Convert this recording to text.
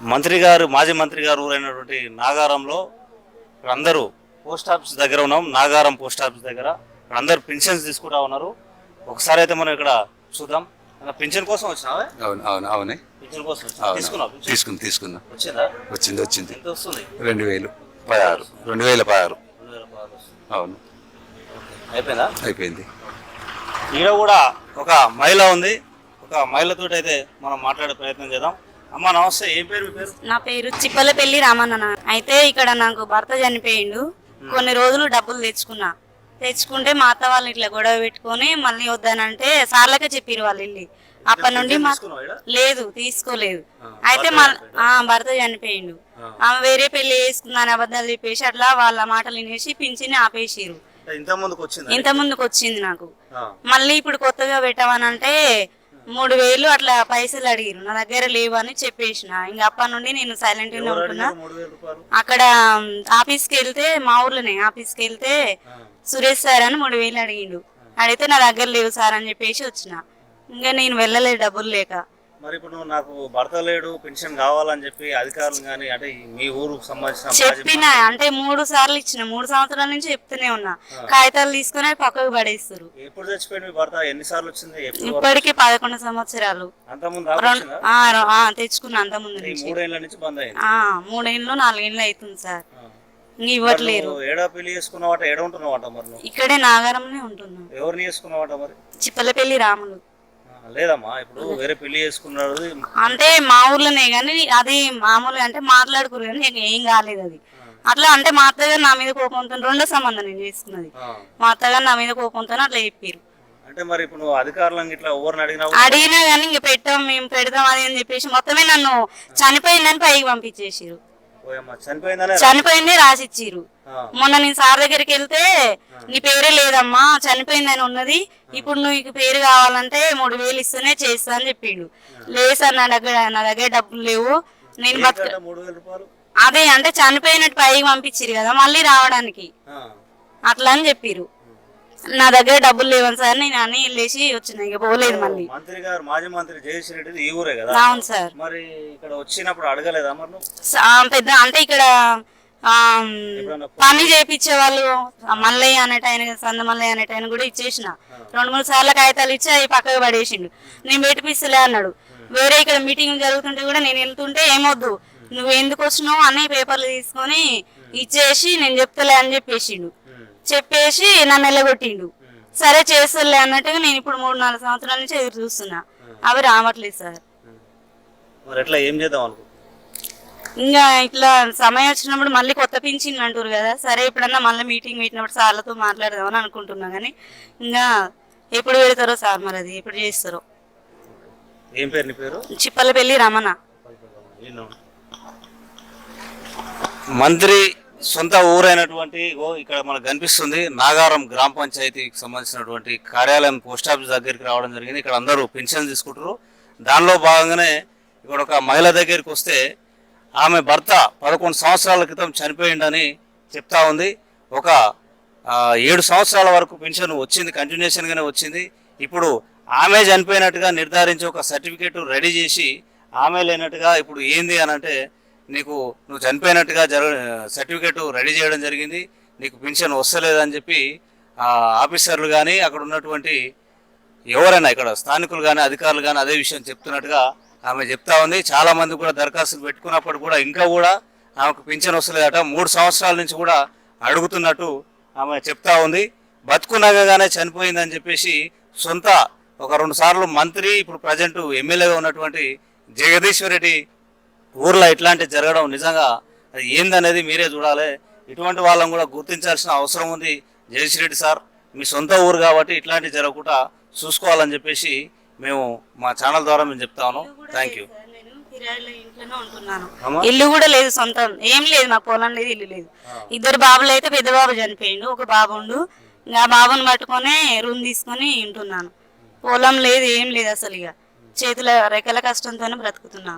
మంత్రి గారు మాజీ మంత్రి గారు ఊరైనటువంటి నాగారంలో అందరూ పోస్ట్ ఆఫీస్ దగ్గర ఉన్నాం. నాగారం పోస్ట్ ఆఫీస్ దగ్గర అందరు పెన్షన్స్ తీసుకుంటా ఉన్నారు. ఒకసారి అయితే మనం ఇక్కడ చూద్దాం. పెన్షన్ కోసం వచ్చినావా? అవును అవును అవునే. పెన్షన్ కోసం పెన్షన్? తీసుకుంది తీసుకుందా వచ్చిందా? వచ్చింది వచ్చింది. ఎంత వస్తుంది? రెండు వేలు. పదహారు. రెండు వేల పదహారు. అవును. అయిపోయిందా? అయిపోయింది. ఈడ కూడా ఒక మహిళ ఉంది. ఒక మహిళతో అయితే మనం మాట్లాడే ప్రయత్నం చేద్దాం. అమ్మ నమస్తే. ఏం పేరు మీ పేరు? నా పేరు చిప్పలపల్లి రామన్న అయితే ఇక్కడ నాకు భర్త చనిపోయిండు. కొన్ని రోజులు డబ్బులు తెచ్చుకున్నా. తెచ్చుకుంటే మా అత్త వాళ్ళు ఇట్లా గొడవ పెట్టుకొని మళ్ళీ వద్దానంటే సార్లకే చెప్పిరు వాళ్ళు వెళ్ళి అప్పటి నుండి మా? లేదు తీసుకోలేదు. అయితే మళ్ళీ భర్త చనిపోయిండు. ఆమె వేరే పెళ్ళి చేసుకుందని అబద్ధాలు చెప్పేసి అట్లా వాళ్ళ మాటలు వినేసి పింఛని ఆపేసిరు. ఇంత ముందుకు వచ్చిందా నాకు. మళ్ళీ ఇప్పుడు కొత్తగా పెట్టమనంటే మూడు వేలు అట్లా పైసలు అడిగిరు. నా దగ్గర లేవు అని చెప్పేసిన. ఇంకా అప్పటి నుండి నేను సైలెంట్ ఉంటున్నా. అక్కడ ఆఫీస్కి వెళ్తే మా ఊర్లోనే ఆఫీస్కి వెళ్తే సురేష్ సార్ అని మూడు వేలు అడిగిండు. అడిగితే నా దగ్గర లేవు సార్ అని చెప్పేసి వచ్చిన. ఇంకా నేను వెళ్ళలేదు డబ్బులు లేక. మరి ఇప్పుడు నువ్వు నాకు భర్త లేడు పెన్షన్ కావాలని చెప్పి అధికారులు కానీ అంటే మీ ఊరుకు సంబంధించిన చెప్పిన అంటే మూడు సార్లు ఇచ్చిన. మూడు సంవత్సరాల నుంచి చెప్తూనే ఉన్నా. కాగితాలు తీసుకుని పక్కకు పడేస్తారు. ఎప్పుడు చచ్చిపోయింది మీ భర్త? ఎన్నిసార్లు వచ్చింది? ఎప్పుడు ఇప్పటికి పదకొండు సంవత్సరాలు. వచ్చిందా? తెచ్చుకున్నా అంత ముందు ఈ నుంచి. బంద్ అయింది. మూడేళ్ళు నాలుగేళ్ళు అవుతుంది సార్. ఇవ్వట్లేరు. ఏడా పెళ్ళి చేసుకున్నావట? ఏడ ఉంటున్నావట మరి ఇక్కడే నాగారంలోనే ఉంటున్నాం. ఎవరిని చేసుకున్నావట మరి? చిప్పలపల్లి రాములు. లేదమ్మా ఇప్పుడు వేరే పెళ్ళి చేసుకున్నాడు. అంటే మా ఊర్లోనే కానీ అది మామూలుగా అంటే మాట్లాడుకురు కానీ ఏం కాలేదు అది. అట్లా అంటే మా అత్తగారు నా మీద కోపంతో రెండో సంబంధం నేను చేసుకున్నది ఆ. మా అత్తగారు నా మీద కోపంతో అట్లా చెప్పారు అంటే మరి ఇప్పుడు నువ్వు అధికారులను ఇట్లా ఎవరిని అడిగినావు అడిగినా కానీ ఇంక పెట్టాం మేము పెడతాం అది అని చెప్పేసి మొత్తమే నన్ను చనిపోయిందని పైకి పంపించేసిరు చనిపోయింది రాసిచ్చిరు. మొన్న నేను సార్ దగ్గరికి వెళ్తే నీ పేరే లేదమ్మా చనిపోయిందని ఉన్నది. ఇప్పుడు నువ్వు నీకు పేరు కావాలంటే మూడు వేలు ఇస్తేనే చేస్తా అని చెప్పిండు. లేదు సార్ నా దగ్గర నా దగ్గర డబ్బులు లేవు. నేను అదే అంటే చనిపోయినట్టు పైకి పంపించిరు కదా మళ్ళీ రావడానికి. అట్లా అని చెప్పిరు నా దగ్గర డబ్బులు లేవని సార్ నేను అని వెళ్ళేసి వచ్చిన. ఇక పోలేదు మళ్ళీ. మంత్రి గారు మాజీ మంత్రి జయేష్ రెడ్డి ఈ ఊరే కదా? అవును సార్. మరి ఇక్కడ వచ్చినప్పుడు అడగలేదా మరి నువ్వు? స- ఆ, పెద్ద అంటే ఇక్కడ ఆ, పని చేయించే వాళ్ళు ఆ మల్లయ్య అనేట ఆయన సంద మల్లయ్య అనేట ఆయన కూడా ఇచ్చేసిన. రెండు మూడు సార్లు కాగితాలు ఇచ్చి అవి పక్కకు పడేసిండు. నేను పెట్టిపిస్తలే అన్నాడు. వేరే ఇక్కడ మీటింగ్ జరుగుతుంటే కూడా నేను వెళ్తుంటే ఏమొద్దు నువ్వు ఎందుకు వచ్చినావు అన్ని పేపర్లు తీసుకొని ఇచ్చేసి నేను చెప్తలే అని చెప్పేసిండు. చెప్పేసి నన్ను వెళ్ళగొట్టిండు సరే చేస్తలే అన్నట్టుగా నేను ఇప్పుడు మూడు నాలుగు సంవత్సరాల నుంచి ఎదురు చూస్తున్నా. అవి రావట్లేదు సార్. మరి ఎట్లా ఏం చేద్దాం అనుకో ఇంకా ఇట్లా సమయం వచ్చినప్పుడు మళ్ళీ కొత్త పింఛన్ అంటారు కదా. సరే ఎప్పుడన్నా మళ్ళీ మీటింగ్ పెట్టినప్పుడు సార్లతో మాట్లాడదామని అనుకుంటున్నా కానీ ఇంకా ఎప్పుడు పెడతారో సార్ మరి అది ఎప్పుడు చేస్తారో. ఏం పేరు నీ పేరు? చిప్పలపల్లి రమణ. మంత్రి సొంత ఊరైనటువంటి ఓ ఇక్కడ మనకు కనిపిస్తుంది నాగారం గ్రామ పంచాయతీకి సంబంధించినటువంటి కార్యాలయం పోస్ట్ ఆఫీస్ దగ్గరికి రావడం జరిగింది. ఇక్కడ అందరూ పెన్షన్ తీసుకుంటారు. దానిలో భాగంగానే ఇక్కడ ఒక మహిళ దగ్గరికి వస్తే ఆమె భర్త పదకొండు సంవత్సరాల క్రితం చనిపోయిండని చెప్తా ఉంది. ఒక ఏడు సంవత్సరాల వరకు పెన్షన్ వచ్చింది కంటిన్యూషన్గానే వచ్చింది. ఇప్పుడు ఆమె చనిపోయినట్టుగా నిర్ధారించి ఒక సర్టిఫికేట్ రెడీ చేసి ఆమె లేనట్టుగా ఇప్పుడు ఏంది అని అంటే నీకు నువ్వు చనిపోయినట్టుగా జరగ సర్టిఫికేట్ రెడీ చేయడం జరిగింది. నీకు పెన్షన్ వస్తలేదని చెప్పి ఆఫీసర్లు కానీ అక్కడ ఉన్నటువంటి ఎవరైనా ఇక్కడ స్థానికులు కానీ అధికారులు కానీ అదే విషయం చెప్తున్నట్టుగా ఆమె చెప్తా ఉంది. చాలామంది కూడా దరఖాస్తులు పెట్టుకున్నప్పుడు కూడా ఇంకా కూడా ఆమెకు పింఛన్ వస్తలేదట. మూడు సంవత్సరాల నుంచి కూడా అడుగుతున్నట్టు ఆమె చెప్తా ఉంది. బతుకునగానే చనిపోయిందని చెప్పేసి సొంత ఒక రెండు సార్లు మంత్రి ఇప్పుడు ప్రజెంట్ ఎమ్మెల్యేగా ఉన్నటువంటి జగదీశ్వర్ రెడ్డి ఊర్లో ఇట్లాంటి జరగడం నిజంగా అది ఏందనేది మీరే చూడాలి. ఇటువంటి వాళ్ళని కూడా గుర్తించాల్సిన అవసరం ఉంది. జగదీష్ రెడ్డి సార్ మీ సొంత ఊరు కాబట్టి ఇట్లాంటి జరగకుండా చూసుకోవాలని చెప్పేసి మేము మా ఛానల్ ద్వారా మేము చెప్తా ఉన్నాం. Thank you? ఇల్లు కూడా లేదు సొంతం ఏం లేదు మాకు పొలం లేదు ఇల్లు లేదు. ఇద్దరు బాబులు అయితే పెద్ద బాబు చనిపోయిండు ఒక బాబు ఉండు. ఇంకా ఆ బాబుని పట్టుకొని రూమ్ తీసుకొని ఉంటున్నాను. పొలం లేదు ఏం లేదు అసలు ఇక. చేతుల రెక్కల కష్టంతోనే బ్రతుకుతున్నా.